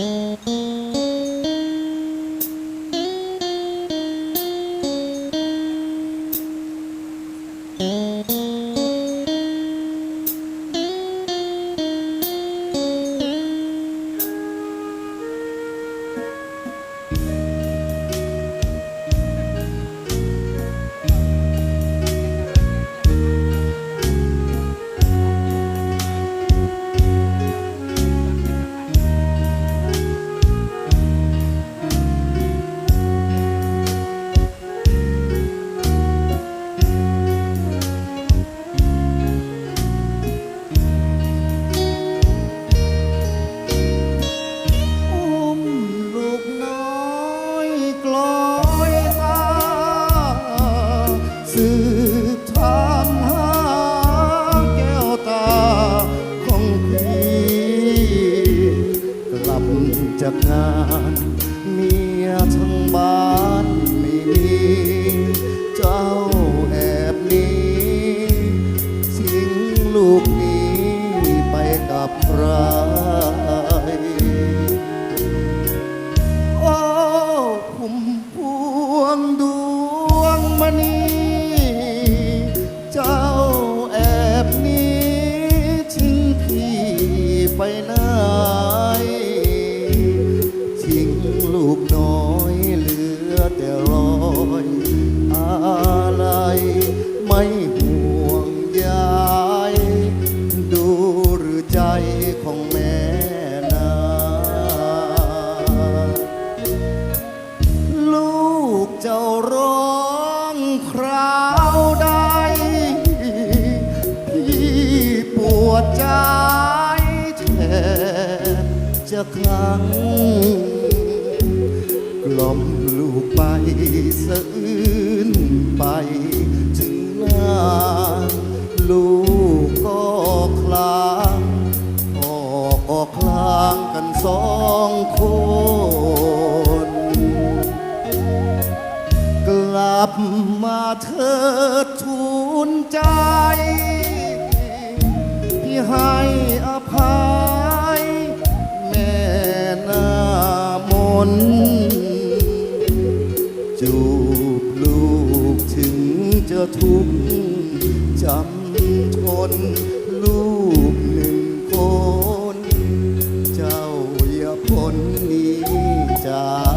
อุ้ บทางหาแก้วตาของพี่กลับจากงานเมียทั้งบ้าน ไหนทิ้งลูกน้อยเหลือแต่รอยอะไรไม่ห่วงใยดูหรือใจของแม่นาลูกเจ้าร้องคราวใดพี่ปวดใจ จะคลังกล่อมลูกไปสะอื้นไป ถึงหน้า ลูกก็คลางพ่อก็คลางกันสองคนกลับมาเถิดทูลใจ ที่ให้อภัย จะทุกจำทนลูกหนึ่งคน เจ้าอย่าพ้นนี้จาก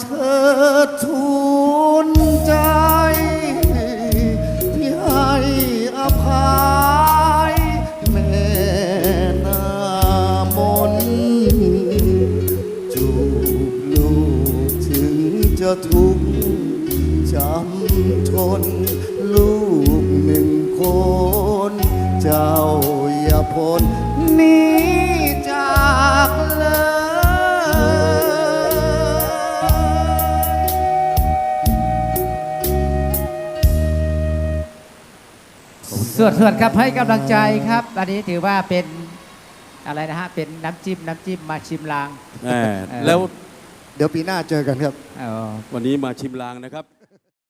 เถิดทูลใจที่ให้อภัยแม่นามนจูบลูกถึงจะทุกข์จำทน ลูกหนึ่งคน เจ้าอย่าพ้นนี้จากเลย สวดสวดครับให้กำลังใจครับ อันนี้ถือว่าเป็นอะไรนะฮะ เป็นน้ำจิ้มน้ำจิ้มมาชิมลาง แหมแล้วเดี๋ยวปีหน้าเจอกันครับ อ๋อ วันนี้มาชิมลางนะครับ